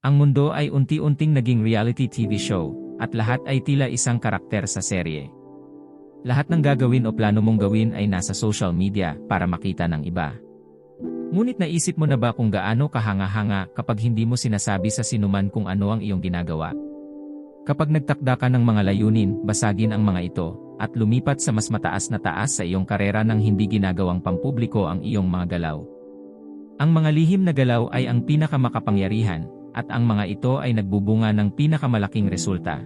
Ang mundo ay unti-unting naging reality TV show, at lahat ay tila isang karakter sa serye. Lahat ng gagawin o plano mong gawin ay nasa social media para makita ng iba. Ngunit naisip mo na ba kung gaano kahanga-hanga kapag hindi mo sinasabi sa sinuman kung ano ang iyong ginagawa? Kapag nagtakda ka ng mga layunin, basagin ang mga ito, at lumipat sa mas mataas na taas sa iyong karera nang hindi ginagawang pampubliko ang iyong mga galaw. Ang mga lihim na galaw ay ang pinakamakapangyarihan, at ang mga ito ay nagbubunga ng pinakamalaking resulta.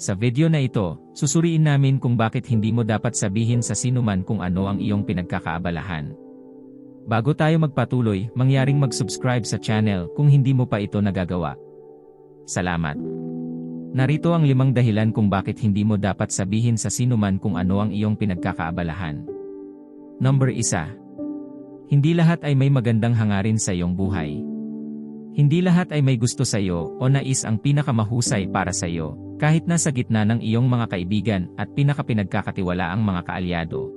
Sa video na ito, susuriin namin kung bakit hindi mo dapat sabihin sa sinuman kung ano ang iyong pinagkakaabalahan. Bago tayo magpatuloy, mangyaring mag-subscribe sa channel kung hindi mo pa ito nagagawa. Salamat. Narito ang limang dahilan kung bakit hindi mo dapat sabihin sa sinuman kung ano ang iyong pinagkakaabalahan. Number 1. Hindi lahat ay may magandang hangarin sa iyong buhay. Hindi lahat ay may gusto sa iyo o nais ang pinakamahusay para sa iyo, kahit nasa gitna ng iyong mga kaibigan at pinakapinagkakatiwalaang mga kaalyado.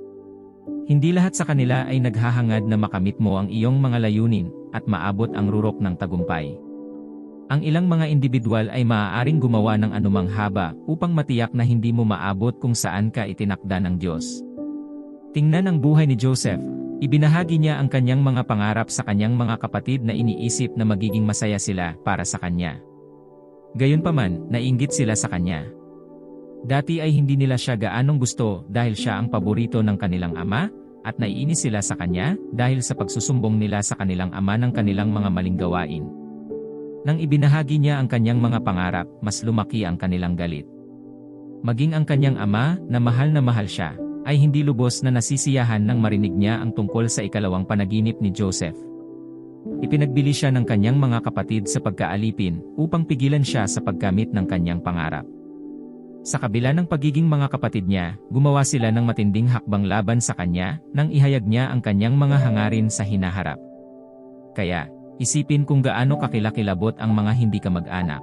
Hindi lahat sa kanila ay naghahangad na makamit mo ang iyong mga layunin at maabot ang rurok ng tagumpay. Ang ilang mga individual ay maaaring gumawa ng anumang haba upang matiyak na hindi mo maabot kung saan ka itinakda ng Diyos. Tingnan ang buhay ni Joseph. Ibinahagi niya ang kanyang mga pangarap sa kanyang mga kapatid na iniisip na magiging masaya sila para sa kanya. Gayunpaman, nainggit sila sa kanya. Dati ay hindi nila siya gaanong gusto dahil siya ang paborito ng kanilang ama, at naiinis sila sa kanya dahil sa pagsusumbong nila sa kanilang ama ng kanilang mga maling gawain. Nang ibinahagi niya ang kanyang mga pangarap, mas lumaki ang kanilang galit. Maging ang kanyang ama, na mahal na mahal siya, ay hindi lubos na nasisiyahan nang marinig niya ang tungkol sa ikalawang panaginip ni Joseph. Ipinagbili siya ng kanyang mga kapatid sa pagkaalipin upang pigilan siya sa paggamit ng kanyang pangarap. Sa kabila ng pagiging mga kapatid niya, gumawa sila ng matinding hakbang laban sa kanya nang ihayag niya ang kanyang mga hangarin sa hinaharap. Kaya, Isipin kung gaano kakilakilabot ang mga hindi kamag-anak.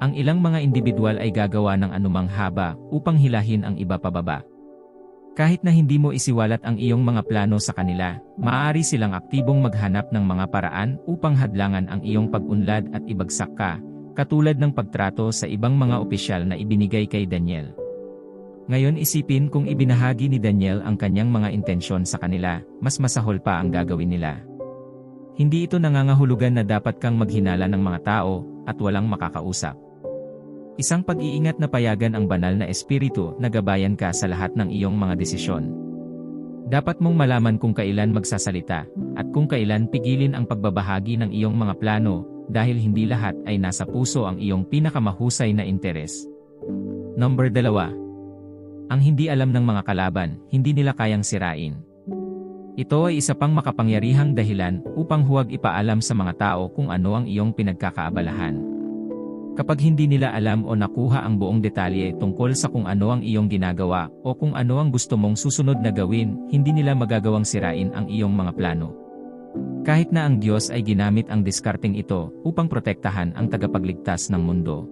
Ang ilang mga individual ay gagawa ng anumang haba upang hilahin ang iba pababa. Kahit na hindi mo isiwalat ang iyong mga plano sa kanila, maaari silang aktibong maghanap ng mga paraan upang hadlangan ang iyong pag-unlad at ibagsak ka, katulad ng pagtrato sa ibang mga opisyal na ibinigay kay Daniel. Ngayon isipin kung ibinahagi ni Daniel ang kanyang mga intensyon sa kanila, mas masahol pa ang gagawin nila. Hindi ito nangangahulugan na dapat kang maghinala ng mga tao at walang makakausap. Isang pag-iingat na payagan ang banal na espiritu na gabayan ka sa lahat ng iyong mga desisyon. Dapat mong malaman kung kailan magsasalita at kung kailan pigilin ang pagbabahagi ng iyong mga plano dahil hindi lahat ay nasa puso ang iyong pinakamahusay na interes. Number 2. Ang hindi alam ng mga kalaban, hindi nila kayang sirain. Ito ay isa pang makapangyarihang dahilan upang huwag ipaalam sa mga tao kung ano ang iyong pinagkakaabalahan. Kapag hindi nila alam o nakuha ang buong detalye tungkol sa kung ano ang iyong ginagawa o kung ano ang gusto mong susunod na gawin, hindi nila magagawang sirain ang iyong mga plano. Kahit na ang Diyos ay ginamit ang diskarting ito upang protektahan ang tagapagligtas ng mundo.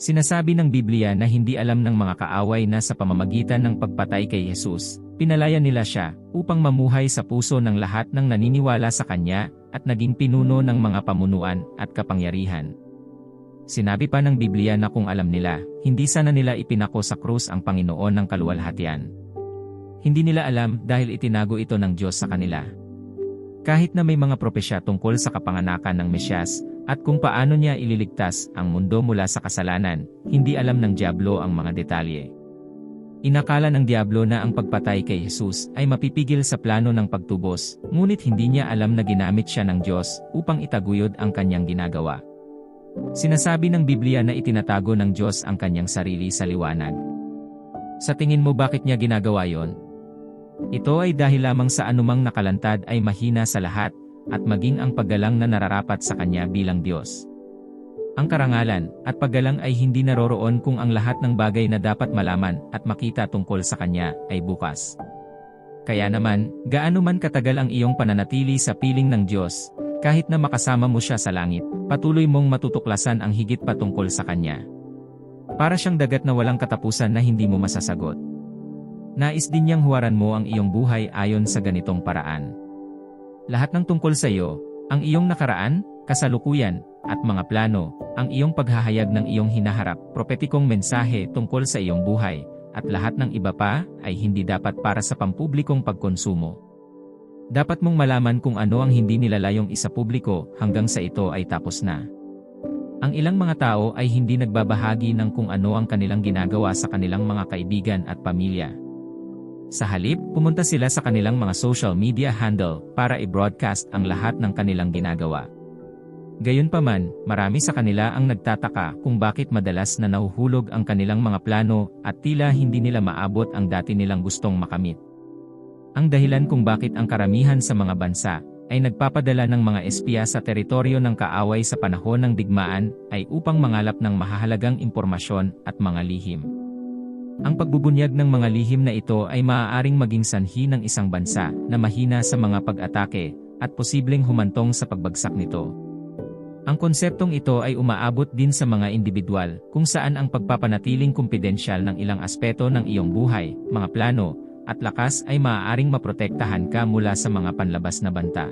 Sinasabi ng Biblia na hindi alam ng mga kaaway na sa pamamagitan ng pagpatay kay Jesus, Pinalaya nila siya upang mamuhay sa puso ng lahat ng naniniwala sa kanya at naging pinuno ng mga pamunuan at kapangyarihan. Sinabi pa ng Biblia na kung alam nila, hindi sana nila ipinako sa krus ang Panginoon ng kaluwalhatian. Hindi nila alam dahil itinago ito ng Diyos sa kanila. Kahit na may mga propesya tungkol sa kapanganakan ng Mesyas, at kung paano niya ililigtas ang mundo mula sa kasalanan, hindi alam ng Diablo ang mga detalye. Inakala ng Diablo na ang pagpatay kay Jesus ay mapipigil sa plano ng pagtubos, ngunit hindi niya alam na ginamit siya ng Diyos upang itaguyod ang kanyang ginagawa. Sinasabi ng Biblia na itinatago ng Diyos ang kanyang sarili sa liwanag. Sa tingin mo bakit niya ginagawa yon? Ito ay dahil lamang sa anumang nakalantad ay mahina sa lahat, at maging ang paggalang na nararapat sa kanya bilang Diyos. Ang karangalan at paggalang ay hindi naroroon kung ang lahat ng bagay na dapat malaman at makita tungkol sa kanya ay bukas. Kaya naman, gaano man katagal ang iyong pananatili sa piling ng Diyos, kahit na makasama mo siya sa langit, patuloy mong matutuklasan ang higit pa tungkol sa kanya. Para siyang dagat na walang katapusan na hindi mo masasagot. Nais din niyang huwaran mo ang iyong buhay ayon sa ganitong paraan. Lahat ng tungkol sa iyo, ang iyong nakaraan, kasalukuyan, at mga plano, ang iyong paghahayag ng iyong hinaharap, propetikong mensahe tungkol sa iyong buhay, at lahat ng iba pa ay hindi dapat para sa pampublikong pagkonsumo. Dapat mong malaman kung ano ang hindi nilalayong isa publiko hanggang sa ito ay tapos na. Ang ilang mga tao ay hindi nagbabahagi ng kung ano ang kanilang ginagawa sa kanilang mga kaibigan at pamilya. Sa halip, pumunta sila sa kanilang mga social media handle para i-broadcast ang lahat ng kanilang ginagawa. Gayunpaman, marami sa kanila ang nagtataka kung bakit madalas na nahuhulog ang kanilang mga plano at tila hindi nila maabot ang dati nilang gustong makamit. Ang dahilan kung bakit ang karamihan sa mga bansa ay nagpapadala ng mga espiya sa teritoryo ng kaaway sa panahon ng digmaan ay upang mangalap ng mahahalagang impormasyon at mga lihim. Ang pagbubunyag ng mga lihim na ito ay maaaring maging sanhi ng isang bansa na mahina sa mga pag-atake at posibleng humantong sa pagbagsak nito. Ang konseptong ito ay umaabot din sa mga individual kung saan ang pagpapanatiling kumpidensyal ng ilang aspeto ng iyong buhay, mga plano, at lakas ay maaaring maprotektahan ka mula sa mga panlabas na banta.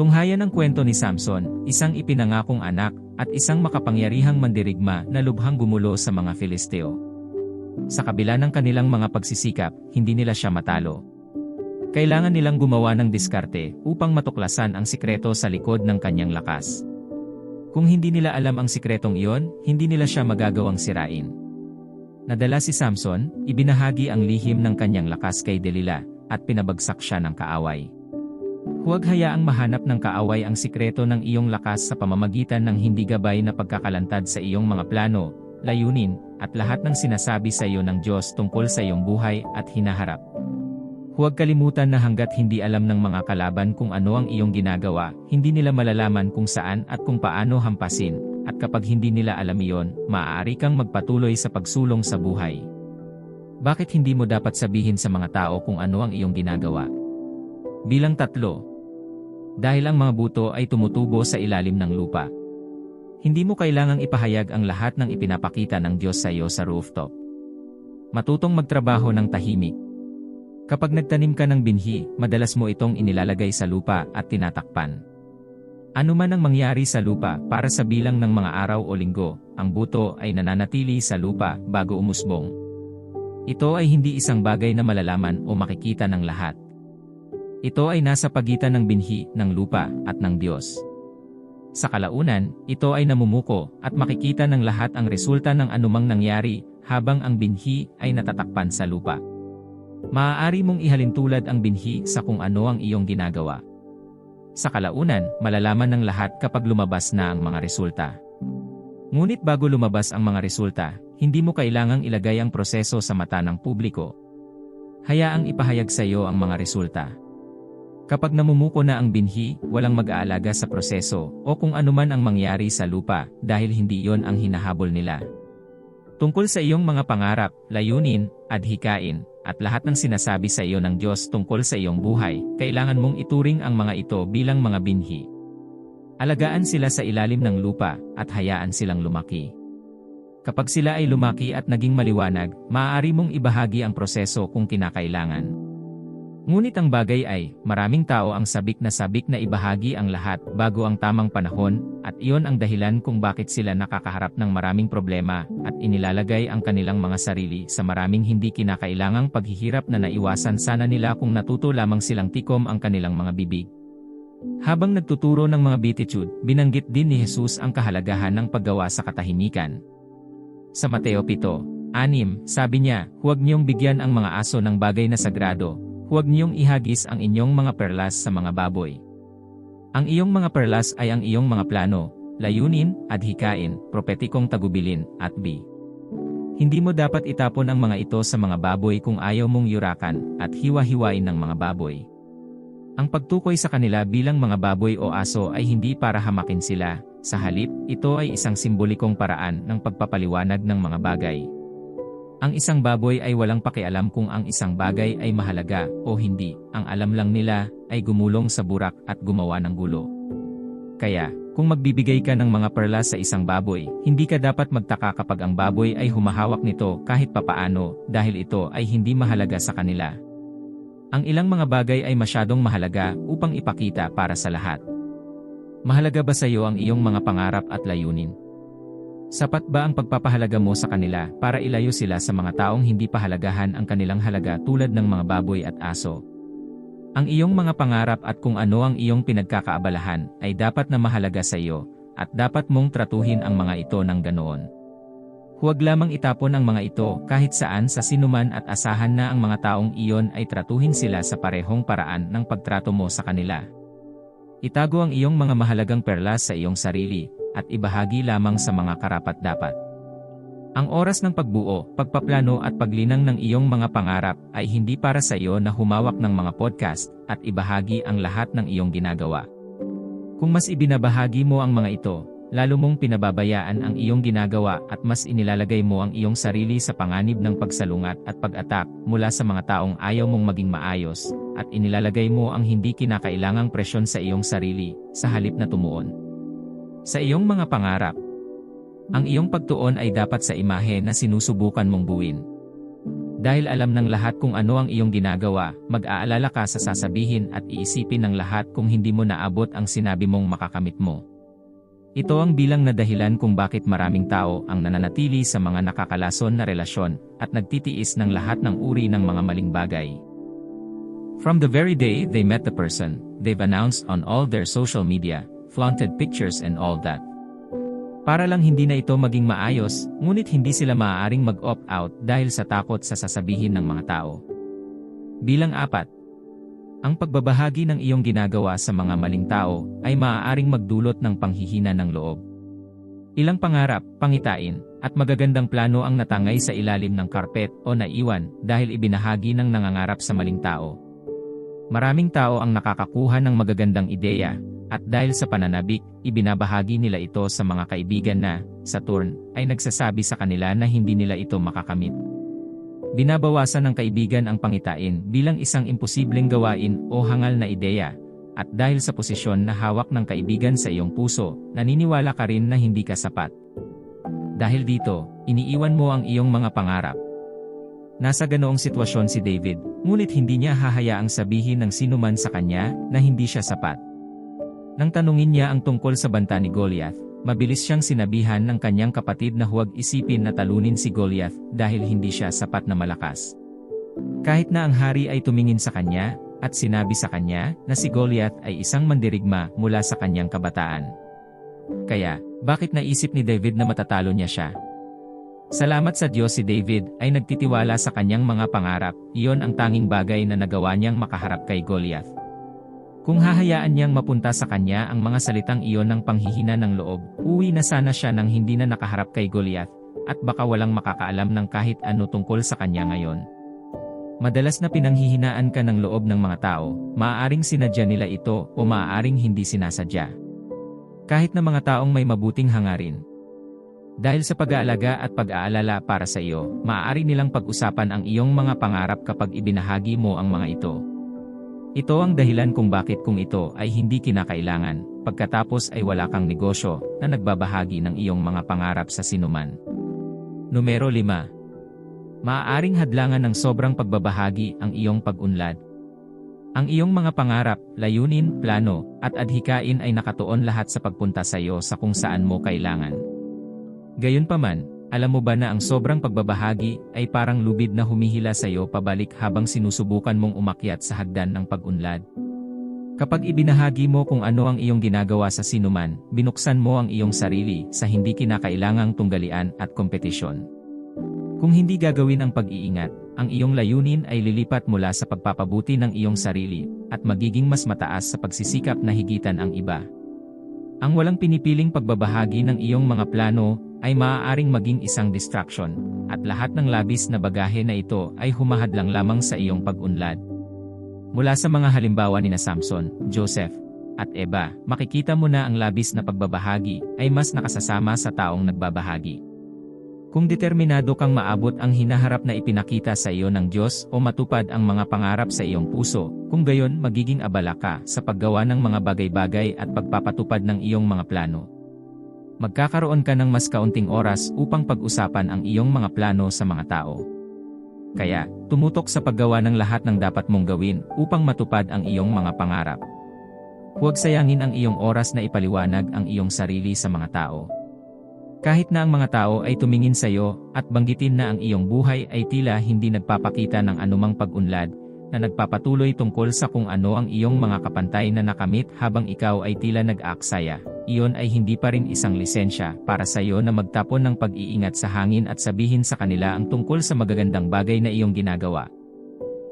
Tunghayan ang kwento ni Samson, isang ipinangakong anak, at isang makapangyarihang mandirigma na lubhang gumulo sa mga Filisteo. Sa kabila ng kanilang mga pagsisikap, hindi nila siya matalo. Kailangan nilang gumawa ng diskarte upang matuklasan ang sikreto sa likod ng kanyang lakas. Kung hindi nila alam ang sikretong iyon, hindi nila siya magagawang sirain. Nadala si Samson, ibinahagi ang lihim ng kanyang lakas kay Delilah, at pinabagsak siya ng kaaway. Huwag hayaang mahanap ng kaaway ang sikreto ng iyong lakas sa pamamagitan ng hindi gabay na pagkakalantad sa iyong mga plano, layunin, at lahat ng sinasabi sa iyo ng Diyos tungkol sa iyong buhay at hinaharap. Huwag kalimutan na hanggat hindi alam ng mga kalaban kung ano ang iyong ginagawa, hindi nila malalaman kung saan at kung paano hampasin, at kapag hindi nila alam iyon, maaari kang magpatuloy sa pagsulong sa buhay. Bakit hindi mo dapat sabihin sa mga tao kung ano ang iyong ginagawa? Bilang tatlo. Dahil ang mga buto ay tumutubo sa ilalim ng lupa. Hindi mo kailangang ipahayag ang lahat ng ipinapakita ng Diyos sa iyo sa rooftop. Matutong magtrabaho ng tahimik. Kapag nagtanim ka ng binhi, madalas mo itong inilalagay sa lupa at tinatakpan. Ano man ang mangyari sa lupa para sa bilang ng mga araw o linggo, ang buto ay nananatili sa lupa bago umusbong. Ito ay hindi isang bagay na malalaman o makikita ng lahat. Ito ay nasa pagitan ng binhi, ng lupa, at ng Diyos. Sa kalaunan, ito ay namumuko at makikita ng lahat ang resulta ng anumang nangyari habang ang binhi ay natatakpan sa lupa. Maaari mong ihalintulad ang binhi sa kung ano ang iyong ginagawa. Sa kalaunan, malalaman ng lahat kapag lumabas na ang mga resulta. Ngunit bago lumabas ang mga resulta, hindi mo kailangang ilagay ang proseso sa mata ng publiko. Hayaang ipahayag sa iyo ang mga resulta. Kapag namumuko na ang binhi, walang mag-aalaga sa proseso o kung anuman ang mangyari sa lupa dahil hindi iyon ang hinahabol nila. Tungkol sa iyong mga pangarap, layunin, adhikain, at lahat ng sinasabi sa iyo ng Diyos tungkol sa iyong buhay, kailangan mong ituring ang mga ito bilang mga binhi. Alagaan sila sa ilalim ng lupa at hayaan silang lumaki. Kapag sila ay lumaki at naging maliwanag, maaari mong ibahagi ang proseso kung kinakailangan. Ngunit ang bagay ay, maraming tao ang sabik na sabik na ibahagi ang lahat bago ang tamang panahon, at iyon ang dahilan kung bakit sila nakakaharap ng maraming problema, at inilalagay ang kanilang mga sarili sa maraming hindi kinakailangang paghihirap na naiwasan sana nila kung natuto lamang silang tikom ang kanilang mga bibig. Habang nagtuturo ng mga beatitude, binanggit din ni Jesus ang kahalagahan ng paggawa sa katahimikan. Sa Mateo 7, 6, sabi niya, huwag niyong bigyan ang mga aso ng bagay na sagrado, Huwag niyong ihagis ang inyong mga perlas sa mga baboy. Ang iyong mga perlas ay ang iyong mga plano, layunin, adhikain, propetikong tagubilin, at bi. Hindi mo dapat itapon ang mga ito sa mga baboy kung ayaw mong yurakan at hiwa-hiwain ng mga baboy. Ang pagtukoy sa kanila bilang mga baboy o aso ay hindi para hamakin sila, sa halip, ito ay isang simbolikong paraan ng pagpapaliwanag ng mga bagay. Ang isang baboy ay walang pakialam kung ang isang bagay ay mahalaga o hindi, ang alam lang nila ay gumulong sa burak at gumawa ng gulo. Kaya, kung magbibigay ka ng mga perlas sa isang baboy, hindi ka dapat magtaka kapag ang baboy ay humahawak nito kahit papaano dahil ito ay hindi mahalaga sa kanila. Ang ilang mga bagay ay masyadong mahalaga upang ipakita para sa lahat. Mahalaga ba sa iyo ang iyong mga pangarap at layunin? Sapat ba ang pagpapahalaga mo sa kanila para ilayo sila sa mga taong hindi pahalagahan ang kanilang halaga tulad ng mga baboy at aso? Ang iyong mga pangarap at kung ano ang iyong pinagkakaabalahan ay dapat na mahalaga sa iyo at dapat mong tratuhin ang mga ito ng ganoon. Huwag lamang itapon ang mga ito kahit saan sa sinuman at asahan na ang mga taong iyon ay tratuhin sila sa parehong paraan ng pagtrato mo sa kanila. Itago ang iyong mga mahalagang perlas sa iyong sarili at ibahagi lamang sa mga karapat-dapat. Ang oras ng pagbuo, pagpaplano at paglinang ng iyong mga pangarap ay hindi para sa iyo na humawak ng mga podcast at ibahagi ang lahat ng iyong ginagawa. Kung mas ibinabahagi mo ang mga ito, lalo mong pinababayaan ang iyong ginagawa at mas inilalagay mo ang iyong sarili sa panganib ng pagsalungat at pag-atak mula sa mga taong ayaw mong maging maayos, at inilalagay mo ang hindi kinakailangang presyon sa iyong sarili, sa halip na tumuon. Sa iyong mga pangarap, ang iyong pagtuon ay dapat sa imahe na sinusubukan mong buuin. Dahil alam ng lahat kung ano ang iyong ginagawa, mag-aalala ka sa sasabihin at iisipin ng lahat kung hindi mo naabot ang sinabi mong makakamit mo. Ito ang bilang na dahilan kung bakit maraming tao ang nananatili sa mga nakakalason na relasyon at nagtitiis ng lahat ng uri ng mga maling bagay. From the very day they met the person, they've announced on all their social media, flaunted pictures and all that. Para lang hindi na ito maging maayos, ngunit hindi sila maaaring mag-opt out dahil sa takot sa sasabihin ng mga tao. Bilang apat, ang pagbabahagi ng iyong ginagawa sa mga maling tao ay maaaring magdulot ng panghihina ng loob. Ilang pangarap, pangitain, at magagandang plano ang natangay sa ilalim ng karpet o naiwan dahil ibinahagi ng nangangarap sa maling tao. Maraming tao ang nakakakuha ng magagandang ideya, at dahil sa pananabik, ibinabahagi nila ito sa mga kaibigan na, sa turn, ay nagsasabi sa kanila na hindi nila ito makakamit. Binabawasan ng kaibigan ang pangitain bilang isang imposibleng gawain o hangal na ideya, at dahil sa posisyon na hawak ng kaibigan sa iyong puso, naniniwala ka rin na hindi ka sapat. Dahil dito, iniiwan mo ang iyong mga pangarap. Nasa ganoong sitwasyon si David, ngunit hindi niya hahayaang sabihin ng sinuman sa kanya na hindi siya sapat. Nang tanungin niya ang tungkol sa banta ni Goliath, mabilis siyang sinabihan ng kanyang kapatid na huwag isipin na talunin si Goliath dahil hindi siya sapat na malakas. Kahit na ang hari ay tumingin sa kanya, at sinabi sa kanya na si Goliath ay isang mandirigma mula sa kanyang kabataan. Kaya, bakit naisip ni David na matatalo niya siya? Salamat sa Diyos si David ay nagtitiwala sa kanyang mga pangarap, iyon ang tanging bagay na nagawa niyang makaharap kay Goliath. Kung hahayaan niyang mapunta sa kanya ang mga salitang iyon ng panghihina ng loob, uwi na sana siya nang hindi na nakaharap kay Goliath, at baka walang makakaalam ng kahit ano tungkol sa kanya ngayon. Madalas na pinanghihinaan ka ng loob ng mga tao, maaaring sinadya nila ito o maaaring hindi sinasadya. Kahit na mga taong may mabuting hangarin. Dahil sa pag-aalaga at pag-aalala para sa iyo, maaari nilang pag-usapan ang iyong mga pangarap kapag ibinahagi mo ang mga ito. Ito ang dahilan kung bakit kung ito ay hindi kinakailangan, pagkatapos ay wala kang negosyo na nagbabahagi ng iyong mga pangarap sa sinuman. Numero 5. Maaaring hadlangan ng sobrang pagbabahagi ang iyong pag-unlad. Ang iyong mga pangarap, layunin, plano, at adhikain ay nakatuon lahat sa pagpunta sa iyo sa kung saan mo kailangan. Gayunpaman, alam mo ba na ang sobrang pagbabahagi ay parang lubid na humihila sa iyo pabalik habang sinusubukan mong umakyat sa hagdan ng pag-unlad? Kapag ibinahagi mo kung ano ang iyong ginagawa sa sinuman, binuksan mo ang iyong sarili sa hindi kinakailangang tunggalian at kompetisyon. Kung hindi gagawin ang pag-iingat, ang iyong layunin ay lilipat mula sa pagpapabuti ng iyong sarili at magiging mas mataas sa pagsisikap na higitan ang iba. Ang walang pinipiling pagbabahagi ng iyong mga plano ay maaaring maging isang distraction, at lahat ng labis na bagahe na ito ay humahadlang lamang sa iyong pag-unlad. Mula sa mga halimbawa ni na Samson, Joseph, at Eva, makikita mo na ang labis na pagbabahagi ay mas nakasasama sa taong nagbabahagi. Kung determinado kang maabot ang hinaharap na ipinakita sa iyo ng Diyos o matupad ang mga pangarap sa iyong puso, kung gayon magiging abala ka sa paggawa ng mga bagay-bagay at pagpapatupad ng iyong mga plano magkakaroon ka ng mas kaunting oras upang pag-usapan ang iyong mga plano sa mga tao. Kaya, tumutok sa paggawa ng lahat ng dapat mong gawin upang matupad ang iyong mga pangarap. Huwag sayangin ang iyong oras na ipaliwanag ang iyong sarili sa mga tao. Kahit na ang mga tao ay tumingin sa iyo at banggitin na ang iyong buhay ay tila hindi nagpapakita ng anumang pag-unlad, na nagpapatuloy tungkol sa kung ano ang iyong mga kapantay na nakamit habang ikaw ay tila nag-aaksaya, iyon ay hindi pa rin isang lisensya para sa iyo na magtapon ng pag-iingat sa hangin at sabihin sa kanila ang tungkol sa magagandang bagay na iyong ginagawa.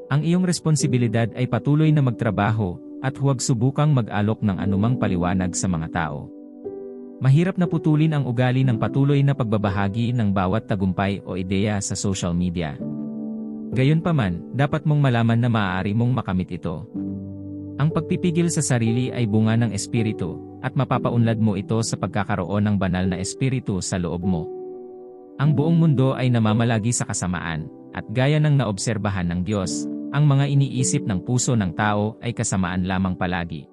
Ang iyong responsibilidad ay patuloy na magtrabaho, at huwag subukang mag-alok ng anumang paliwanag sa mga tao. Mahirap na putulin ang ugali ng patuloy na pagbabahagi ng bawat tagumpay o ideya sa social media. Gayunpaman, dapat mong malaman na maaari mong makamit ito. Ang pagpipigil sa sarili ay bunga ng espiritu, at mapapaunlad mo ito sa pagkakaroon ng banal na espiritu sa loob mo. Ang buong mundo ay namamalagi sa kasamaan, at gaya ng naobserbahan ng Diyos, ang mga iniisip ng puso ng tao ay kasamaan lamang palagi.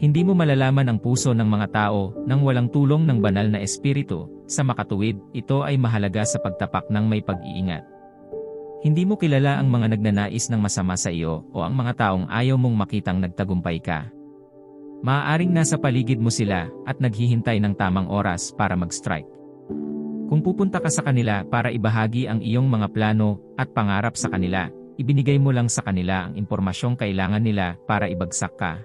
Hindi mo malalaman ang puso ng mga tao nang walang tulong ng banal na espiritu, sa makatuwid, ito ay mahalaga sa pagtapak ng may pag-iingat. Hindi mo kilala ang mga nagnanais ng masama sa iyo o ang mga taong ayaw mong makitang nagtagumpay ka. Maaaring nasa paligid mo sila at naghihintay ng tamang oras para mag-strike. Kung pupunta ka sa kanila para ibahagi ang iyong mga plano at pangarap sa kanila, ibinigay mo lang sa kanila ang impormasyong kailangan nila para ibagsak ka.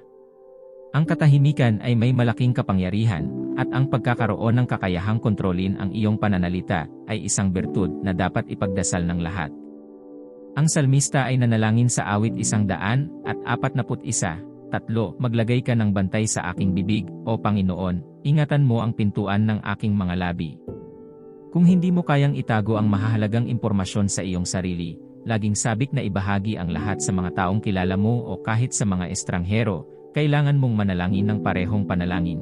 Ang katahimikan ay may malaking kapangyarihan, at ang pagkakaroon ng kakayahang kontrolin ang iyong pananalita ay isang bertud na dapat ipagdasal ng lahat. Ang salmista ay nanalangin sa awit isang daan at apat naput isa, tatlo, maglagay ka ng bantay sa aking bibig, o Panginoon, ingatan mo ang pintuan ng aking mga labi. Kung hindi mo kayang itago ang mahahalagang impormasyon sa iyong sarili, laging sabik na ibahagi ang lahat sa mga taong kilala mo o kahit sa mga estranghero, kailangan mong manalangin ng parehong panalangin.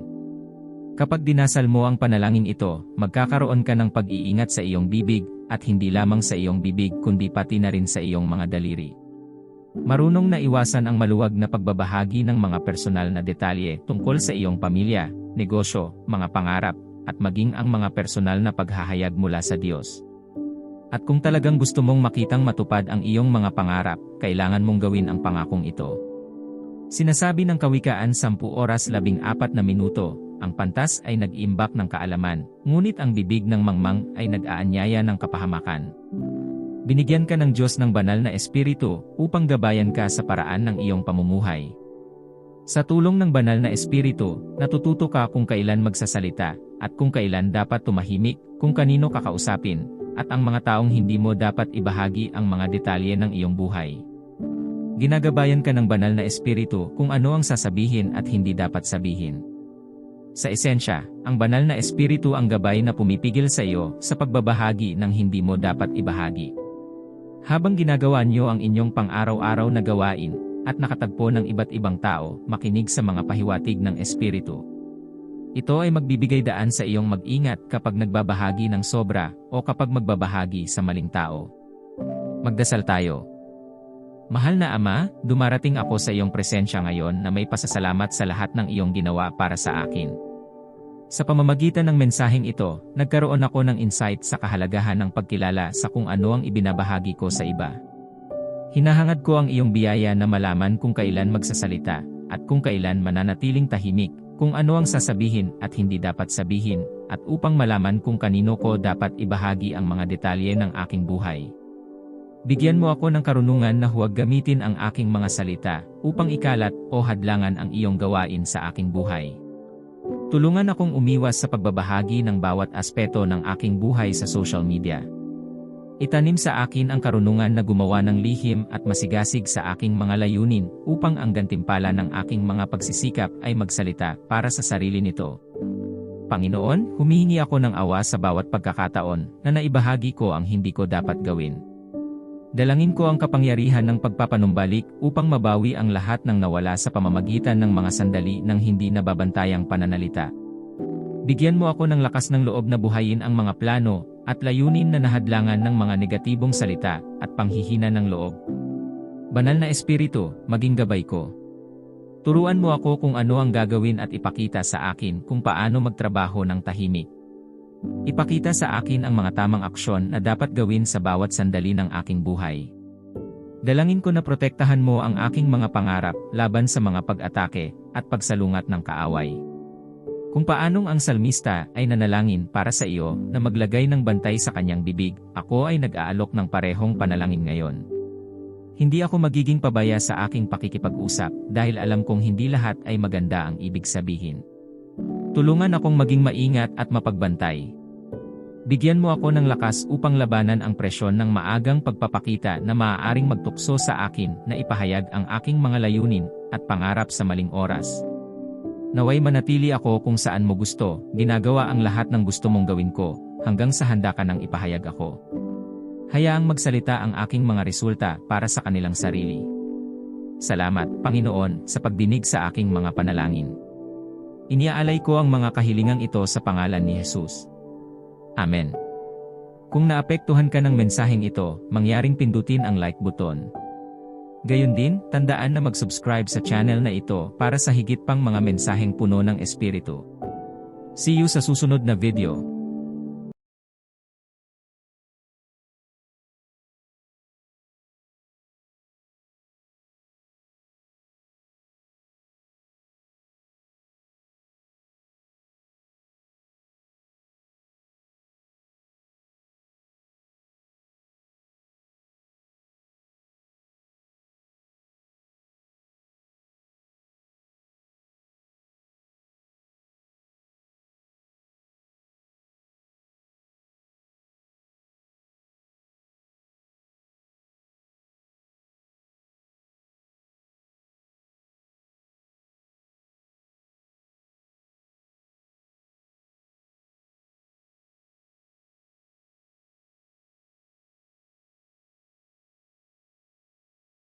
Kapag dinasal mo ang panalangin ito, magkakaroon ka ng pag-iingat sa iyong bibig, at hindi lamang sa iyong bibig kundi pati na rin sa iyong mga daliri. Marunong na iwasan ang maluwag na pagbabahagi ng mga personal na detalye tungkol sa iyong pamilya, negosyo, mga pangarap, at maging ang mga personal na paghahayag mula sa Diyos. At kung talagang gusto mong makitang matupad ang iyong mga pangarap, kailangan mong gawin ang pangakong ito. Sinasabi ng Kawikaan 10 oras 14 na minuto, ang pantas ay nag-imbak ng kaalaman, ngunit ang bibig ng mangmang ay nag-aanyaya ng kapahamakan. Binigyan ka ng Diyos ng banal na espiritu upang gabayan ka sa paraan ng iyong pamumuhay. Sa tulong ng banal na espiritu, natututo ka kung kailan magsasalita, at kung kailan dapat tumahimik, kung kanino kakausapin, at ang mga taong hindi mo dapat ibahagi ang mga detalye ng iyong buhay. Ginagabayan ka ng banal na espiritu kung ano ang sasabihin at hindi dapat sabihin. Sa esensya, ang banal na espiritu ang gabay na pumipigil sa iyo sa pagbabahagi ng hindi mo dapat ibahagi. Habang ginagawa niyo ang inyong pang-araw-araw na gawain, at nakatagpo ng iba't ibang tao, makinig sa mga pahiwatig ng espiritu. Ito ay magbibigay daan sa iyong mag-ingat kapag nagbabahagi ng sobra o kapag magbabahagi sa maling tao. Magdasal tayo. Mahal na Ama, dumarating ako sa iyong presensya ngayon na may pasasalamat sa lahat ng iyong ginawa para sa akin. Sa pamamagitan ng mensaheng ito, nagkaroon ako ng insight sa kahalagahan ng pagkilala sa kung ano ang ibinabahagi ko sa iba. Hinahangad ko ang iyong biyaya na malaman kung kailan magsasalita, at kung kailan mananatiling tahimik, kung ano ang sasabihin at hindi dapat sabihin, at upang malaman kung kanino ko dapat ibahagi ang mga detalye ng aking buhay. Bigyan mo ako ng karunungan na huwag gamitin ang aking mga salita upang ikalat o hadlangan ang iyong gawain sa aking buhay. Tulungan akong umiwas sa pagbabahagi ng bawat aspeto ng aking buhay sa social media. Itanim sa akin ang karunungan na gumawa ng lihim at masigasig sa aking mga layunin upang ang gantimpala ng aking mga pagsisikap ay magsalita para sa sarili nito. Panginoon, humihingi ako ng awa sa bawat pagkakataon na naibahagi ko ang hindi ko dapat gawin. Dalangin ko ang kapangyarihan ng pagpapanumbalik upang mabawi ang lahat ng nawala sa pamamagitan ng mga sandali ng hindi nababantayang pananalita. Bigyan mo ako ng lakas ng loob na buhayin ang mga plano at layunin na nahadlangan ng mga negatibong salita at panghihina ng loob. Banal na Espiritu, maging gabay ko. Turuan mo ako kung ano ang gagawin at ipakita sa akin kung paano magtrabaho ng tahimik. Ipakita sa akin ang mga tamang aksyon na dapat gawin sa bawat sandali ng aking buhay. Dalangin ko na protektahan mo ang aking mga pangarap laban sa mga pag-atake at pagsalungat ng kaaway. Kung paanong ang salmista ay nanalangin para sa iyo na maglagay ng bantay sa kanyang bibig, ako ay nag-aalok ng parehong panalangin ngayon. Hindi ako magiging pabaya sa aking pakikipag-usap dahil alam kong hindi lahat ay maganda ang ibig sabihin. Tulungan akong maging maingat at mapagbantay. Bigyan mo ako ng lakas upang labanan ang presyon ng maagang pagpapakita na maaaring magtukso sa akin na ipahayag ang aking mga layunin at pangarap sa maling oras. Naway manatili ako kung saan mo gusto, ginagawa ang lahat ng gusto mong gawin ko, hanggang sa handa ka nang ipahayag ako. Hayaang magsalita ang aking mga resulta para sa kanilang sarili. Salamat, Panginoon, sa pagdinig sa aking mga panalangin. Iniaalay ko ang mga kahilingang ito sa pangalan ni Jesus. Amen. Kung naapektuhan ka ng mensaheng ito, mangyaring pindutin ang like button. Gayon din, tandaan na mag-subscribe sa channel na ito para sa higit pang mga mensaheng puno ng Espiritu. See you sa susunod na video.